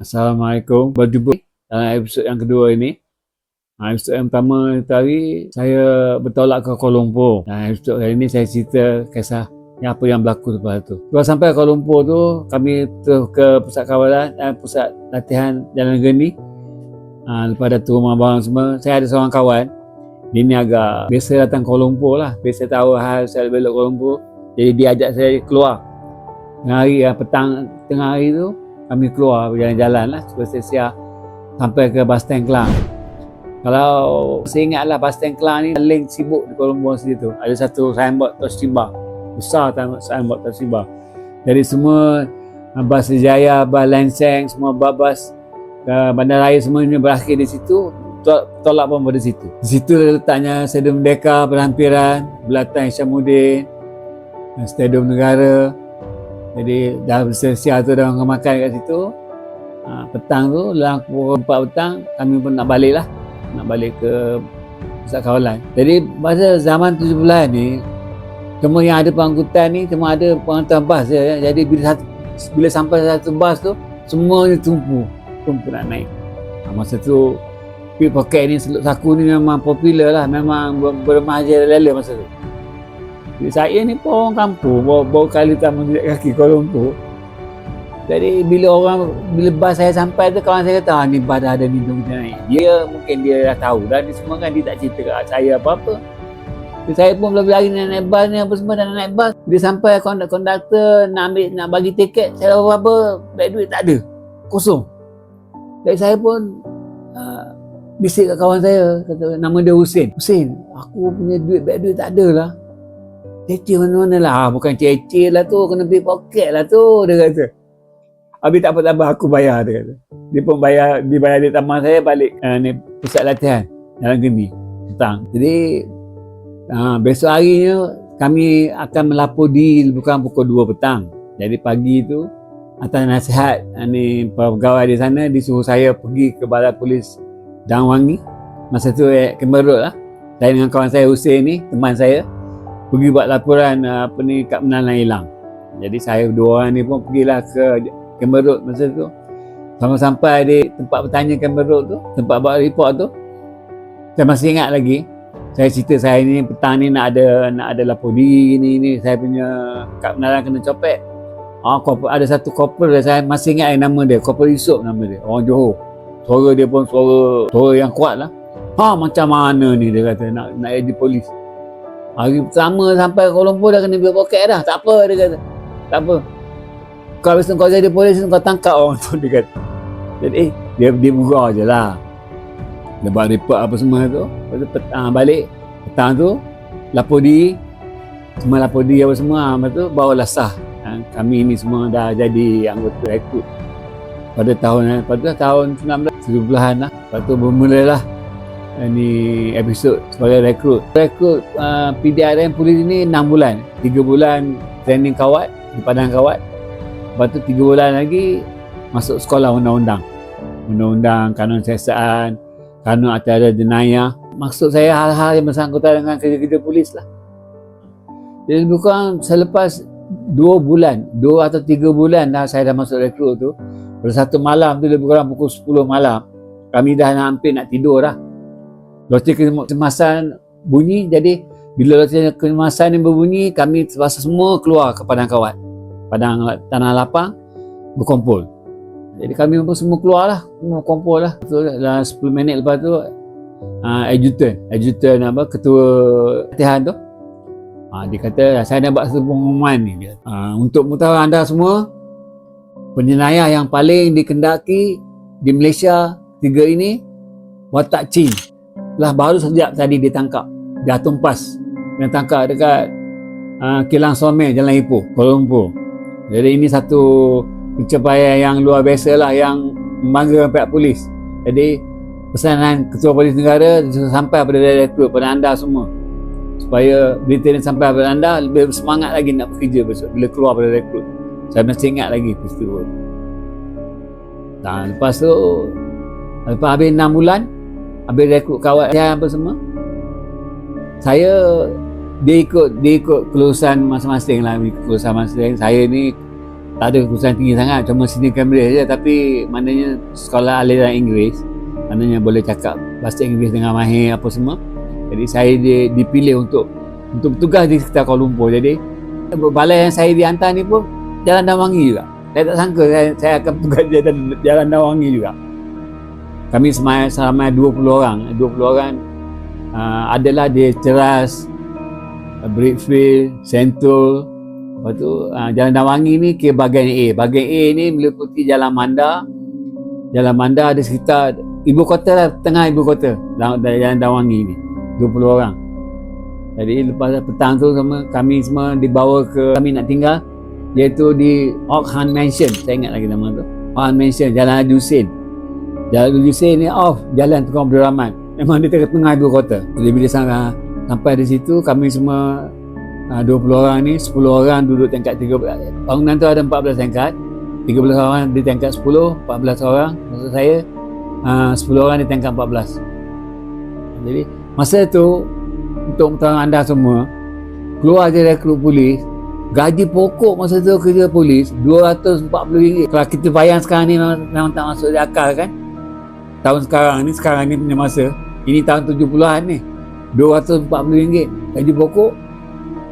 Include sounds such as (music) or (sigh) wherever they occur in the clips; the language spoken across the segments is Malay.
Assalamualaikum. Berjumpa dalam episod yang kedua ini. Ha, episod yang pertama tadi saya bertolak ke Kuala Lumpur. Dan episod kali ini saya cerita kisah yang apa yang berlaku lepas tu. Lepas sampai Kuala Lumpur tu, kami tu ke pusat kawalan dan pusat latihan Jalan Geni. Ha, lepas turun rumah bawang semua, saya ada seorang kawan. Dia ni agak biasa datang Kuala Lumpur lah. Biasa tahu hal saya belok Kuala Lumpur. Jadi dia ajak saya keluar. Tengah hari, yang petang tengah hari tu, kami keluar berjalan-jalan lah sia sampai ke bas stand Kelang. Kalau saya ingatlah bas stand Kelang ni paling sibuk di Kuala Lumpur situ. Ada satu signboard Toshiba. Besar signboard Toshiba. Jadi semua uh, bas Jaya, bas Lenseng, semua bas-bas uh, bandaraya semuanya berakhir di situ. Tolak pun pada situ. Di situ letaknya Stadium Merdeka berhampiran, Belatan Isyamuddin, Stadium Negara, jadi dah bersesia tu dah orang makan kat situ. Ha, petang tu, dalam pukul 4 petang, kami pun nak balik lah. Nak balik ke pusat kawalan. Jadi pada zaman 70-an ni, semua yang ada pengangkutan ni, semua ada pengangkutan bas je. Ya. Jadi bila, satu, bila sampai satu bas tu, semuanya tumpu. Tumpu nak naik. Ha, masa tu, pickpocket ni, seluk saku ni memang popular lah. Memang bermahaja lela masa tu. Saya ni pun orang kampung, bawa, bawa kali tak menjadi kaki Kuala Lumpur. Jadi bila orang, bila bas saya sampai tu, kawan saya kata, ah, ni bas dah ada ni, naik. Dia mungkin dia dah tahu dah, ni semua kan dia tak cerita kat saya apa-apa. Jadi saya pun belum lari nak naik bas ni, apa semua dah naik bas. Dia sampai konduktor nak ambil, nak bagi tiket, saya apa-apa, baik duit tak ada. Kosong. Jadi saya pun, uh, bisik kat kawan saya, kata nama dia Husin. Husin, aku punya duit, baik duit tak ada lah. Cece mana-mana lah. Ah, bukan cece lah tu. Kena beli poket lah tu. Dia kata. Habis tak apa-apa aku bayar dia kata. Dia pun bayar, dia bayar di taman saya balik uh, ni pusat latihan. Jalan Geni. Petang. Jadi uh, besok harinya kami akan melapor di bukan pukul 2 petang. Jadi pagi tu atas nasihat uh, ni pegawai di sana disuruh saya pergi ke balai polis Dangwangi. Masa tu eh, Kemerut lah. Saya dengan kawan saya Hussein ni, teman saya pergi buat laporan uh, apa ni kad menalan hilang. Jadi saya dua orang ni pun pergilah ke Kemerut masa tu. Sama sampai di tempat bertanya Kemerut tu, tempat buat report tu. Saya masih ingat lagi. Saya cerita saya ni petang ni nak ada nak ada lapor diri ni ni saya punya kad menalan kena copet. Ah, ada satu couple saya masih ingat nama dia, couple Yusof nama dia, orang Johor. Suara dia pun suara suara yang kuat lah. Ha macam mana ni dia kata nak nak jadi polis. Hari pertama sampai Kuala Lumpur dah kena biar poket dah. Tak apa dia kata. Tak apa. Kau habis kau jadi polis kau tangkap orang tu (laughs) dia kata. Jadi eh, dia dia murah je lah. Dia buat report apa semua tu. Lepas tu petang balik. Petang tu lapor di semua lapor di apa semua. Lepas tu bawalah sah. Ha, kami ni semua dah jadi anggota rekrut. Pada tahun pada tahun 19 70-an lah. Lepas tu bermulalah ini episod sebagai rekrut. Rekrut uh, PDRM polis ini 6 bulan. 3 bulan training kawat di Padang Kawat. Lepas tu 3 bulan lagi masuk sekolah undang-undang. Undang-undang, kanun siasaan, kanun acara jenayah. Maksud saya hal-hal yang bersangkutan dengan kerja-kerja polis lah. Jadi bukan selepas 2 bulan, 2 atau 3 bulan dah saya dah masuk rekrut tu. Pada satu malam tu lebih kurang pukul 10 malam. Kami dah hampir nak tidur dah loceng kecemasan bunyi jadi bila loceng kecemasan ini berbunyi kami terpaksa semua keluar ke padang kawat. Padang tanah lapang berkumpul. Jadi kami pun semua keluar lah semua kumpul lah. Dalam 10 minit lepas tu uh, adjutant adjutant apa ketua latihan tu. Uh, dia kata saya nak buat satu pengumuman ni. Uh, untuk mengetahui anda semua penjenayah yang paling dikendaki di Malaysia tiga ini watak Chin lah baru sejak tadi ditangkap dia tumpas dia tangkap dekat uh, Kilang Some Jalan Ipoh Kuala Lumpur. Jadi ini satu pencapaian yang luar biasa lah yang membanggakan pihak polis. Jadi pesanan ketua polis negara sampai pada direktur pada anda semua. Supaya berita ini sampai pada anda lebih semangat lagi nak bekerja besok bila keluar pada rekrut saya masih ingat lagi peristiwa. Dan lepas tu lepas habis 6 bulan Habis rekrut kawan saya apa semua. Saya Dia ikut Dia ikut kelulusan masing-masing lah. Ikut kelulusan masing-masing. Saya ni tak ada kursusan tinggi sangat. Cuma sini Cambridge je. Tapi maknanya sekolah aliran Inggeris. Maknanya boleh cakap bahasa Inggeris dengan mahir apa semua. Jadi saya di, dipilih untuk untuk bertugas di sekitar Kuala Lumpur. Jadi balai yang saya dihantar ni pun Jalan Dawangi juga. Saya tak sangka saya, saya akan bertugas di jalan Dawangi juga kami semai selama 20 orang 20 orang uh, adalah di Ceras Brickfield Sentul Lepas tu uh, Jalan Dawangi ni ke bahagian A. Bahagian A ni meliputi Jalan Manda. Jalan Manda ada sekitar ibu kota lah, tengah ibu kota. Dalam Jalan Dawangi ni. 20 orang. Jadi lepas petang tu sama kami semua dibawa ke kami nak tinggal iaitu di Oakhan Mansion. Saya ingat lagi nama tu. Oakhan Mansion, Jalan Haji Hussein. Jalan Haji Hussein ni off. Jalan Tukang Abdul Rahman. Memang dia tengah-tengah ibu kota. Jadi bila sampai di situ kami semua uh, 20 orang ni 10 orang duduk tingkat 13 bangunan tu ada 14 tingkat. 13 orang di tingkat 10 14 orang maksud saya uh, 10 orang di tingkat 14 jadi masa tu untuk pengetahuan anda semua keluar je rekrut polis gaji pokok masa tu kerja polis RM240 kalau kita bayang sekarang ni memang, memang tak masuk di akal kan tahun sekarang ni sekarang ni punya masa ini tahun 70-an ni RM240 gaji pokok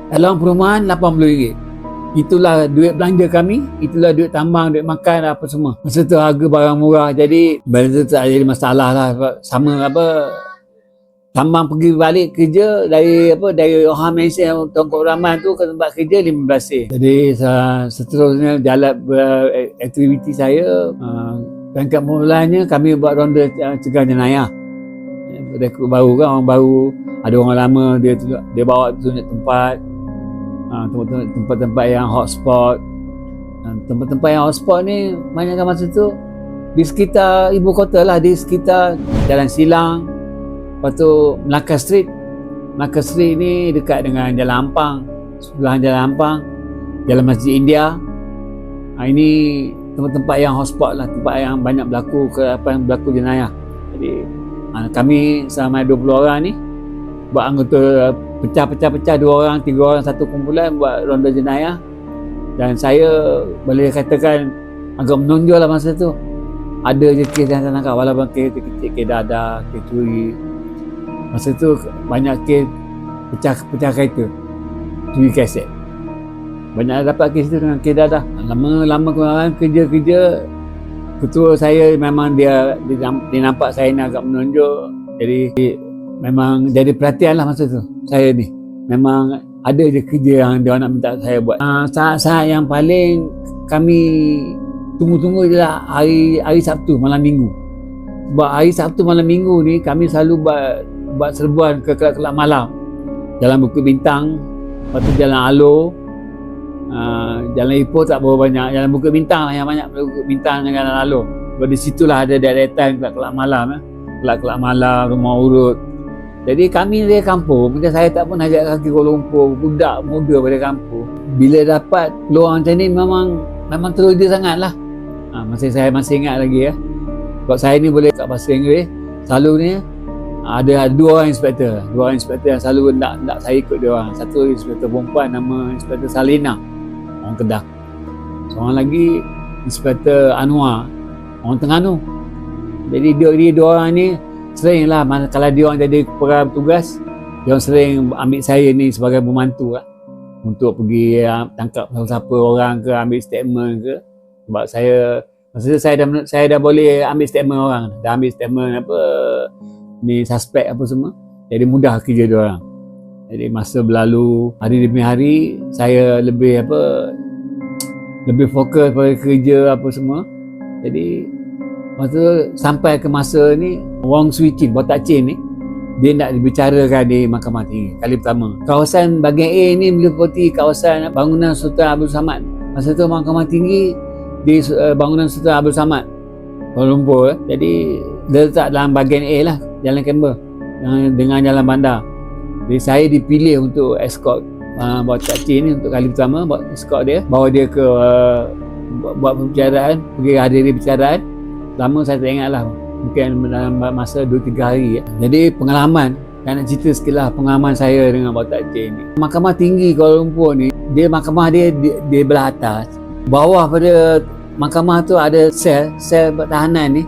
dalam perumahan RM80 itulah duit belanja kami itulah duit tambang duit makan apa semua. Masa tu harga barang murah jadi benda tu tak jadi masalah lah sama apa tambang pergi balik kerja dari apa dari Oham Malaysia Tongkok Rahman tu ke tempat kerja 15 sen jadi seterusnya jalan aktiviti saya uh, pangkat mulanya kami buat ronda uh, cegah jenayah. Rekrut baru kan orang baru. Ada orang lama dia dia bawa tunjuk tempat. Ha, tempat-tempat yang hotspot. Ha, tempat-tempat yang hotspot ni banyakkan masa tu di sekitar ibu kota lah di sekitar Jalan Silang. Lepas tu Melaka Street. Melaka Street ni dekat dengan Jalan Ampang. Sebelah Jalan Ampang. Jalan Masjid India. Ha, ini tempat-tempat yang hotspot lah tempat yang banyak berlaku ke apa yang berlaku jenayah. Jadi ha, kami selama 20 orang ni buat anggota pecah-pecah-pecah dua orang, tiga orang satu kumpulan buat ronda jenayah. Dan saya boleh katakan agak menonjol lah masa tu. Ada je kes yang tangkap walaupun kes kecil, kes dada, kes curi. Masa tu banyak kes pecah-pecah kereta curi kaset banyak dapat tu dengan kes dada lama-lama kerja-kerja. Ketua saya memang dia, dia, dia nampak saya ni agak menonjol. Jadi memang jadi perhatian lah masa tu saya ni. Memang ada je kerja yang dia nak minta saya buat. Uh, saat-saat yang paling kami tunggu-tunggu je lah hari, hari Sabtu malam minggu. Sebab hari Sabtu malam minggu ni kami selalu buat, buat serbuan ke kelab-kelab malam. Jalan Bukit Bintang lepas tu jalan Alo uh, jalan Ipoh tak berapa banyak jalan Bukit Bintang lah yang banyak Bukit Bintang dengan jalan sebab di situlah ada deretan kelab-kelab malam eh. kelab-kelab malam, rumah urut jadi kami dari kampung, macam saya tak pun ajak kaki Kuala Lumpur, budak muda pada kampung. Bila dapat peluang macam ni memang memang teruja sangat lah. Ha, masih saya masih ingat lagi ya. Sebab saya ni boleh kat bahasa Inggeris, selalu ni ada dua orang inspektor. Dua orang inspektor yang selalu nak, nak saya ikut dia orang. Satu inspektor perempuan nama inspektor Salina, orang Kedah. Seorang lagi inspektor Anwar, orang Terengganu. Jadi dia, dia dua orang ni sering lah. Kalau dia orang jadi pegang tugas dia orang sering ambil saya ni sebagai pembantu lah. Untuk pergi ya, tangkap siapa-siapa orang ke ambil statement ke. Sebab saya masa saya dah saya dah boleh ambil statement orang. Dah ambil statement apa ni suspek apa semua. Jadi mudah kerja dia orang. Jadi masa berlalu hari demi hari saya lebih apa lebih fokus pada kerja apa semua jadi Masa sampai ke masa ni Wong Swee Chin, Botak Chin ni dia nak dibicarakan di Mahkamah Tinggi kali pertama. Kawasan bahagian A ni meliputi kawasan bangunan Sultan Abdul Samad. Masa tu Mahkamah Tinggi di uh, bangunan Sultan Abdul Samad Kuala Lumpur. Eh. Jadi dia letak dalam bahagian A lah, Jalan Kember dengan, dengan Jalan Bandar. Jadi saya dipilih untuk escort uh, Botak Chin ni untuk kali pertama buat escort dia, bawa dia ke uh, buat pembicaraan, pergi hadiri pembicaraan. Lama saya tak ingat lah mungkin dalam masa 2-3 hari ya. jadi pengalaman. Saya nak cerita sekilas pengalaman saya dengan Batak J ni. Mahkamah Tinggi Kuala Lumpur ni dia mahkamah dia di, di belah atas. Bawah pada mahkamah tu ada sel sel pertahanan ni.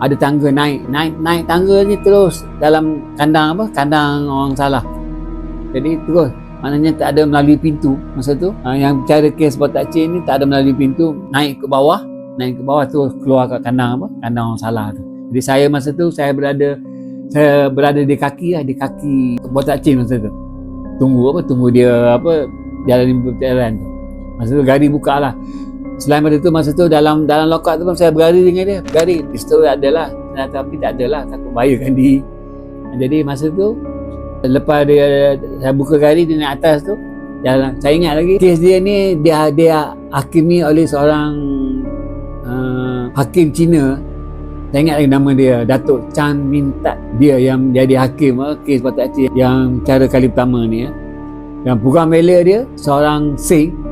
Ada tangga naik naik naik tangga ni terus dalam kandang apa? Kandang orang salah. Jadi terus maknanya tak ada melalui pintu masa tu ha, yang cara kes botak cik ni tak ada melalui pintu naik ke bawah naik ke bawah tu keluar ke kandang apa kandang orang salah tu jadi saya masa tu saya berada saya berada di kaki lah di kaki botak cik masa tu tunggu apa tunggu dia apa jalan perjalanan tu masa tu gari buka lah Selain daripada tu masa tu dalam dalam lokak tu pun saya bergari dengan dia. Bergari. Pistol ada lah. Tapi tak ada lah. Takut bahayakan diri. Jadi masa tu lepas dia saya buka gari di atas tu jalan. Saya ingat lagi kes dia ni dia dia hakimi oleh seorang uh, hakim Cina. Saya ingat lagi nama dia Datuk Chan Min Tat. Dia yang jadi hakim uh, kes Batak Cik yang cara kali pertama ni ya. Yang program bela dia seorang Singh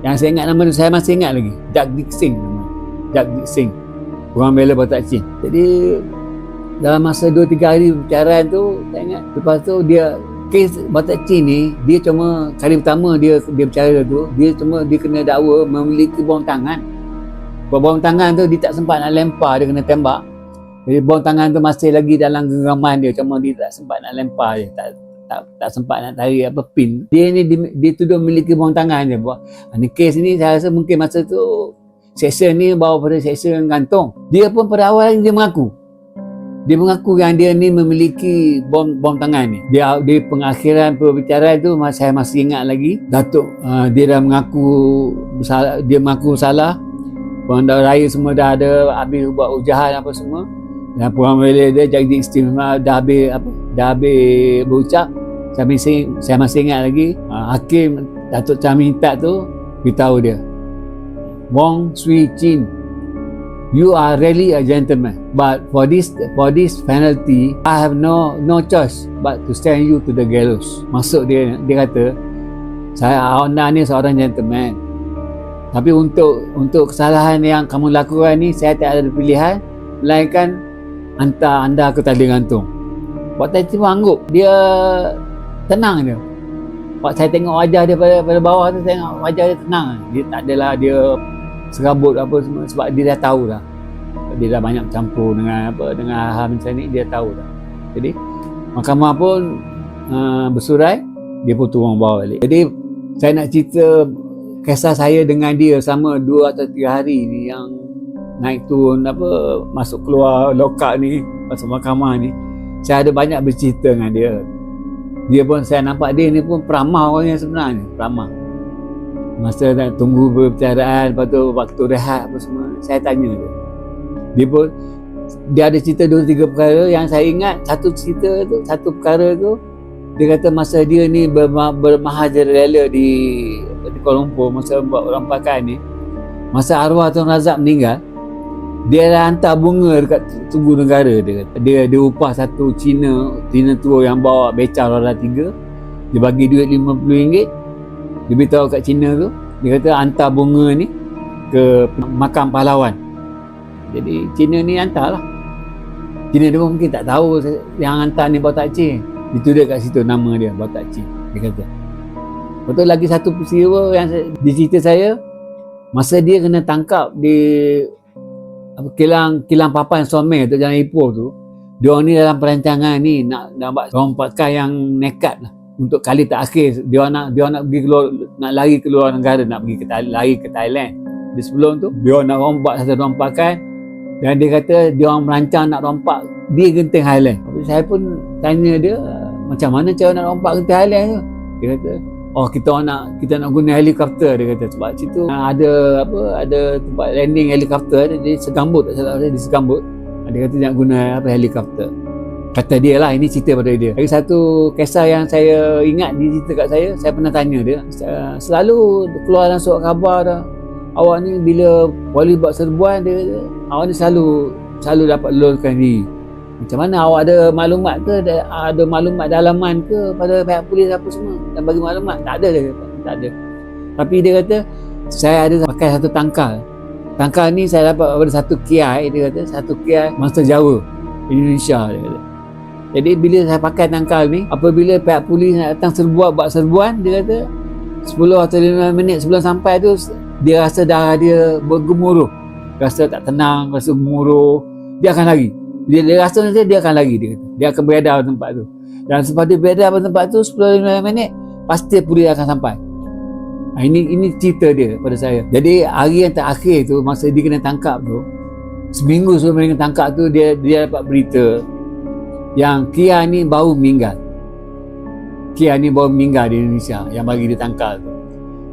yang saya ingat nama tu, saya masih ingat lagi. Jagdik Singh nama. Jagdik Singh. Orang bela Batak Chin. Jadi, dalam masa 2-3 hari percayaan tu, saya ingat. Lepas tu, dia, kes Batak Chin ni, dia cuma, kali pertama dia dia bercara tu, dia cuma, dia kena dakwa memiliki bom tangan. Bom tangan tu, dia tak sempat nak lempar, dia kena tembak. Jadi, bom tangan tu masih lagi dalam genggaman dia, cuma dia tak sempat nak lempar je. Tak, tak tak sempat nak tarik apa pin dia ni dia, dia tuduh memiliki bawang tangan dia buat ni kes ni saya rasa mungkin masa tu session ni bawa pada session gantung dia pun pada awal dia mengaku dia mengaku yang dia ni memiliki bom bom tangan ni. Dia di pengakhiran perbicaraan tu saya masih ingat lagi. Datuk uh, dia dah mengaku salah, dia mengaku salah Bandar raya semua dah ada habis buat ujahan apa semua. Dan puan wali dia jadi istimewa dah habis apa dah habis berucap. Saya masih, saya masih ingat lagi uh, Hakim Datuk Chami Tak tu beritahu dia. Wong Sui Chin you are really a gentleman but for this for this penalty I have no no choice but to send you to the gallows. Masuk dia dia kata saya anda ni seorang gentleman. Tapi untuk untuk kesalahan yang kamu lakukan ni saya tak ada pilihan melainkan hantar anda ke tali gantung. Buat tadi tu angguk. Dia tenang dia. Pak saya tengok wajah dia pada, pada bawah tu tengok wajah dia tenang. Dia tak adalah dia serabut apa semua sebab dia dah tahu dah. Dia dah banyak campur dengan apa dengan hal macam ni dia tahu dah. Jadi mahkamah pun uh, bersurai dia pun turun bawah balik. Jadi saya nak cerita kisah saya dengan dia sama dua atau tiga hari ni yang naik turun apa masuk keluar lokak ni masuk mahkamah ni. Saya ada banyak bercerita dengan dia. Dia pun saya nampak dia ni pun peramah orang yang sebenarnya peramah masa nak tunggu perbicaraan lepas tu waktu rehat apa semua saya tanya dia dia pun dia ada cerita dua tiga perkara yang saya ingat satu cerita tu satu perkara tu dia kata masa dia ni bermahajar rela di di Kuala Lumpur masa buat rampakan ni masa arwah Tuan Razak meninggal dia dah hantar bunga dekat tugu negara dia kata. Dia, dia upah satu Cina, Cina tua yang bawa beca roda tiga. Dia bagi duit RM50. Dia beritahu kat Cina tu. Dia kata hantar bunga ni ke makam pahlawan. Jadi Cina ni hantar lah. Cina dia mungkin tak tahu yang hantar ni Batak Cik. Ditulis kat situ nama dia Batak Cik. Dia kata. Betul lagi satu peristiwa yang di cerita saya. Masa dia kena tangkap di apa kilang kilang papan somel tu jalan Ipoh tu dia ni dalam perancangan ni nak nak buat rompakan yang nekat lah untuk kali terakhir dia nak dia nak pergi keluar nak lari ke luar negara nak pergi ke lari ke Thailand. Di sebelum tu dia nak rompak satu rompakan dan dia kata dia orang merancang nak rompak di Genting Highland saya pun tanya dia macam mana cara nak rompak Genting Highland tu? Dia kata oh kita nak kita nak guna helikopter dia kata. Sebab situ ada apa ada tempat landing helikopter di segambut tak salah di segambut dia kata nak guna apa helikopter kata dia lah ini cerita pada dia. Lagi satu kisah yang saya ingat di cerita kat saya saya pernah tanya dia selalu keluar dalam surat khabar dah awak ni bila wali buat serbuan dia awak ni selalu selalu dapat lulurkan diri. Macam mana awak ada maklumat ke ada, ada maklumat dalaman ke pada pihak polis apa semua? Dan bagi maklumat tak ada dia kata tak ada. Tapi dia kata saya ada pakai satu tangkal. Tangkal ni saya dapat pada satu kiai dia kata satu kiai masa Jawa Indonesia dia kata jadi bila saya pakai tangkal ni apabila pihak polis nak datang serbuan buat serbuan dia kata 10 atau 15 minit sebelum sampai tu dia rasa darah dia bergemuruh. Rasa tak tenang rasa gemuruh. Dia akan lari. Dia, dia rasa nanti dia akan lari dia kata. Dia akan beredar di tempat tu. Dan sebab dia beredar di tempat tu 10-15 minit pasti pulih akan sampai. Ha, ini ini cerita dia pada saya. Jadi hari yang terakhir tu masa dia kena tangkap tu seminggu sebelum dia kena tangkap tu dia dia dapat berita yang Kia ni baru meninggal Kia ni baru meninggal di Indonesia yang bagi ditangkal tu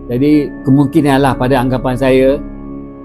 jadi kemungkinan lah pada anggapan saya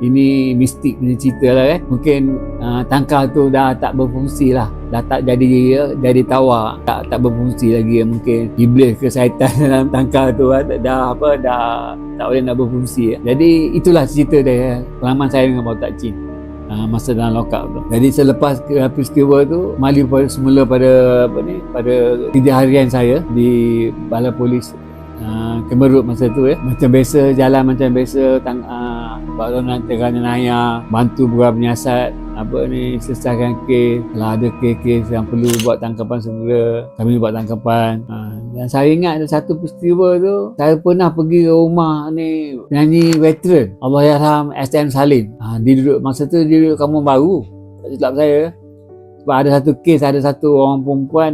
ini mistik punya cerita lah eh. Mungkin uh, tangkal tu dah tak berfungsi lah. Dah tak jadi ya, jadi tawa. Tak tak berfungsi lagi ya. Mungkin iblis ke syaitan (laughs) dalam tangkal tu dah, dah apa dah tak boleh nak berfungsi ya. Jadi itulah cerita dia. Pengalaman saya dengan Bapak Chin. Uh, masa dalam lokap tu. Jadi selepas peristiwa tu, Mali semula pada apa ni, pada kerja harian saya di Balai Polis uh, Kemerut masa tu ya. Macam biasa jalan macam biasa tang uh, baru nanti kan nanya bantu beberapa penyiasat apa ni selesaikan kes kalau ada kes-kes yang perlu buat tangkapan segera kami buat tangkapan uh, dan saya ingat ada satu peristiwa tu saya pernah pergi ke rumah ni penyanyi veteran Allah Yarham STM Salim. Uh, dia duduk masa tu dia duduk kamu baru tak silap saya. Sebab ada satu kes ada satu orang perempuan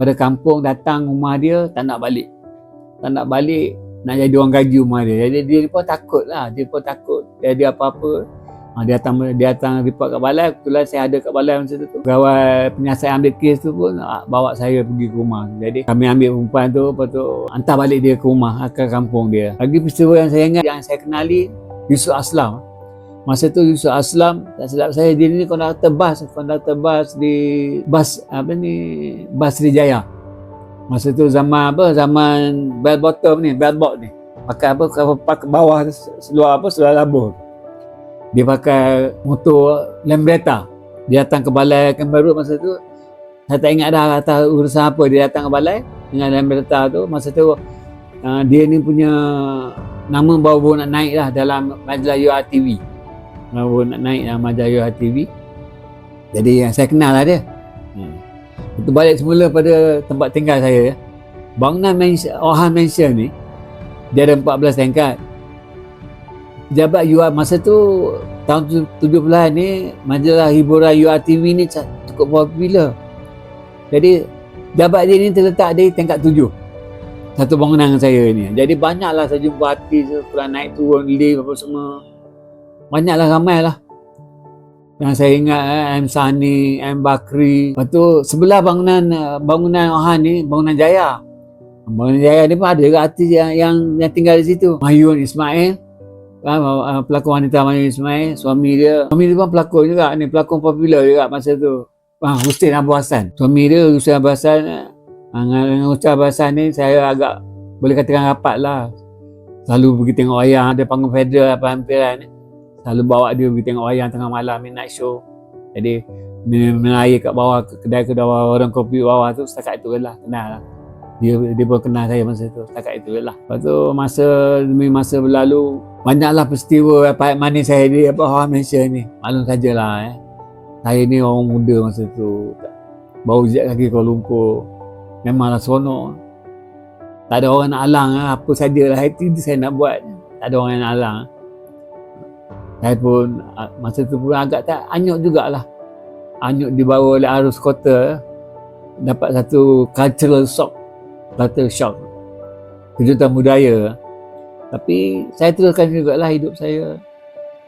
pada kampung datang rumah dia tak nak balik. Tak nak balik nak jadi orang gaji rumah dia. Jadi dia pun takut lah dia pun takut dia ada apa-apa ha, dia datang dia datang report kat balai kebetulan saya ada kat balai masa tu pegawai penyiasat ambil kes tu pun ah, bawa saya pergi ke rumah jadi kami ambil perempuan tu lepas tu hantar balik dia ke rumah ke kampung dia lagi peristiwa yang saya ingat yang saya kenali Yusuf Aslam Masa tu Yusuf Aslam tak silap saya dia ni konduktor bas konduktor bas di bas apa ni bas Srijaya Masa tu zaman apa? Zaman bell bottom ni, bell box ni. Pakai apa? Pakai bawah seluar apa? Seluar labur. Dia pakai motor Lambretta. Dia datang ke balai Kembaru masa tu. Saya tak ingat dah atas urusan apa. Dia datang ke balai dengan Lambretta tu. Masa tu uh, dia ni punya nama baru-baru nak naik lah dalam majalah URTV. Baru nak naik dalam majalah URTV. Jadi yang saya kenal lah dia. Hmm. Itu balik semula pada tempat tinggal saya. Bangunan mansion, Ohan Mansion ni, dia ada 14 tingkat. Jabat UR masa tu, tahun 70-an ni, majalah hiburan URTV ni cukup popular. Jadi, jabat dia ni terletak di tingkat tujuh. Satu bangunan saya ni. Jadi, banyaklah saya jumpa artis, pulang naik turun, lift apa semua. Banyaklah ramai lah. Yang saya ingat eh, M. Sani, M. Bakri. Lepas tu sebelah bangunan eh, bangunan Ohan ni, bangunan Jaya. Bangunan Jaya ni pun ada artis yang, yang, yang tinggal di situ. Mayun Ismail. Kan, pelakon wanita Mayun Ismail. Suami dia. Suami dia pun pelakon juga. Ni pelakon popular juga masa tu. Ah, Hussein Abu Hassan. Suami dia Hussein Abu Hassan. Uh, dengan Hussein Abu Hassan ni saya agak boleh katakan rapat lah. Selalu pergi tengok wayang ada panggung federal apa hampiran ni selalu bawa dia pergi tengok wayang tengah malam midnight show jadi minum air kat bawah kedai-kedai orang kopi bawah tu setakat itu lah kenal lah dia dia pun kenal saya masa tu setakat itu lah. Lepas tu masa demi masa berlalu banyaklah peristiwa pahit manis saya di apa Hawa Malaysia ni. Maklum sajalah eh. Saya ni orang muda masa tu. Baru jejak kaki Kuala Lumpur. Memanglah seronok. Tak ada orang nak alang lah. apa sajalah itu saya nak buat. Tak ada orang yang nak alang. Saya pun masa tu pun agak tak anyut jugalah. Anyut dibawa oleh arus kota. Dapat satu cultural shock. Cultural shock. Kejutan budaya. Tapi saya teruskan jugalah hidup saya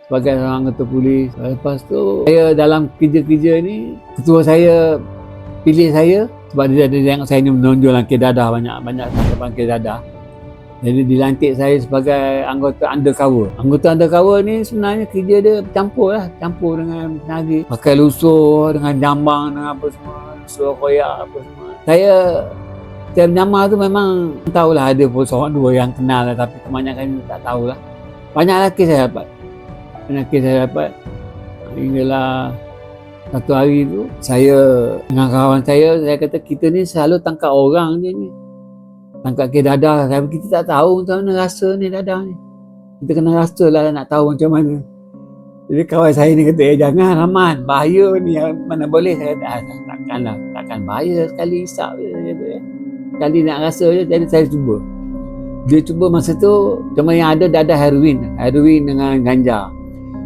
sebagai seorang anggota polis. Lepas tu saya dalam kerja-kerja ni ketua saya pilih saya sebab dia ada yang saya ni menonjol dalam dadah banyak banyak tangkapan dadah. Jadi dilantik saya sebagai anggota undercover. Anggota undercover ni sebenarnya kerja dia campur lah. Campur dengan penagih. Pakai lusur dengan jambang dengan apa semua. Lusur koyak apa semua. Saya setiap nyamar tu memang tahulah ada pun seorang dua yang kenal lah. Tapi kebanyakan tak tahulah. Banyak lagi saya dapat. Banyak lagi saya dapat. Hinggalah satu hari tu saya dengan kawan saya saya kata kita ni selalu tangkap orang je ni tangkap ke dadah tapi kita tak tahu macam mana rasa ni dadah ni kita kena rasa lah nak tahu macam mana jadi kawan saya ni kata eh jangan Rahman bahaya ni mana boleh saya kata ah, takkan lah takkan bahaya sekali isap je. Kali nak rasa je jadi saya cuba. Dia cuba masa tu cuma yang ada dah ada heroin. Heroin dengan ganja.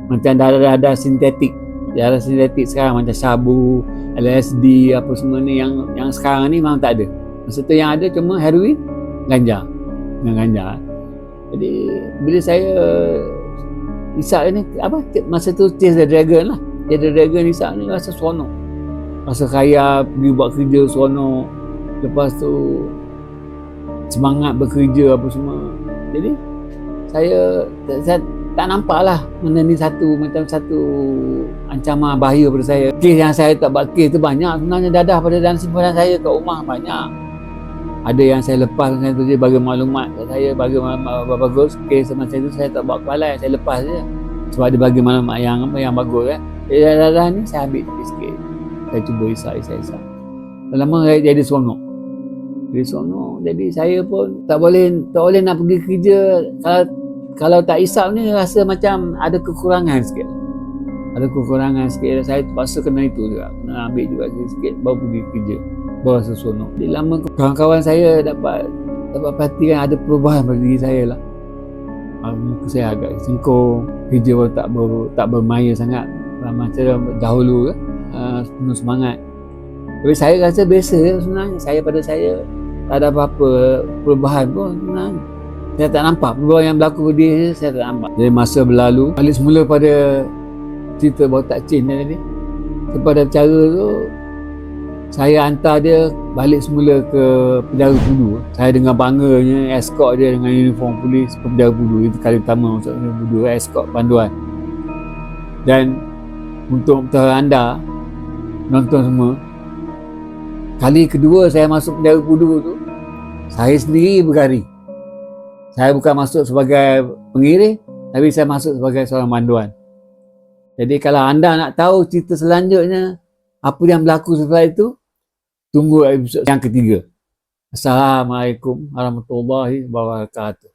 Macam dah ada, ada sintetik. Dah ada sintetik sekarang macam sabu LSD apa semua ni. Yang yang sekarang ni memang tak ada. Masa tu yang ada cuma heroin ganja. Dengan ganja. Jadi bila saya isap ni apa masa tu Chase the Dragon lah. The Dragon isap ni rasa seronok. Rasa kaya pergi buat kerja seronok lepas tu semangat bekerja apa semua. Jadi saya saya tak nampak lah benda ni satu macam satu ancaman bahaya pada saya. Kes yang saya tak buat kes tu banyak. Sebenarnya dadah pada dalam simpanan saya kat rumah banyak. Ada yang saya lepas dengan tu bagi maklumat kat saya bagi maklumat bagus. Kes macam tu saya tak buat kepala saya lepas je. Sebab dia bagi maklumat yang apa yang bagus kan eh, dadah ni saya ambil sikit-sikit. Saya cuba isap isap isap lama jadi seronok jadi seronok jadi saya pun tak boleh tak boleh nak pergi kerja. Kalau kalau tak isap ni rasa macam ada kekurangan sikit. Ada kekurangan sikit. Saya terpaksa kena itu juga. Kena ambil juga sikit baru pergi kerja. Baru rasa seronok jadi lama kawan-kawan saya dapat dapat perhatikan ada perubahan pada diri saya lah. Uh, muka saya agak singkong kerja pun tak ber, tak bermaya sangat. Macam dahulu uh, penuh semangat. Tapi saya rasa biasa sebenarnya. Saya pada saya tak ada apa-apa perubahan pun sebenarnya saya tak nampak. Perubahan yang berlaku pada dia saya tak nampak. Jadi masa berlalu balik semula pada cerita bawa tak chain tadi kepada cara tu saya hantar dia balik semula ke penjara Pudu saya dengan bangganya escort dia dengan uniform polis ke penjara Pudu itu kali pertama masuk penjara Pudu escort panduan. Dan untuk anda nonton semua kali kedua saya masuk penjara Pudu tu saya sendiri bergaring saya bukan masuk sebagai pengiring tapi saya masuk sebagai seorang manduan jadi kalau anda nak tahu cerita selanjutnya apa yang berlaku setelah itu tunggu episod yang ketiga. Assalamualaikum warahmatullahi wabarakatuh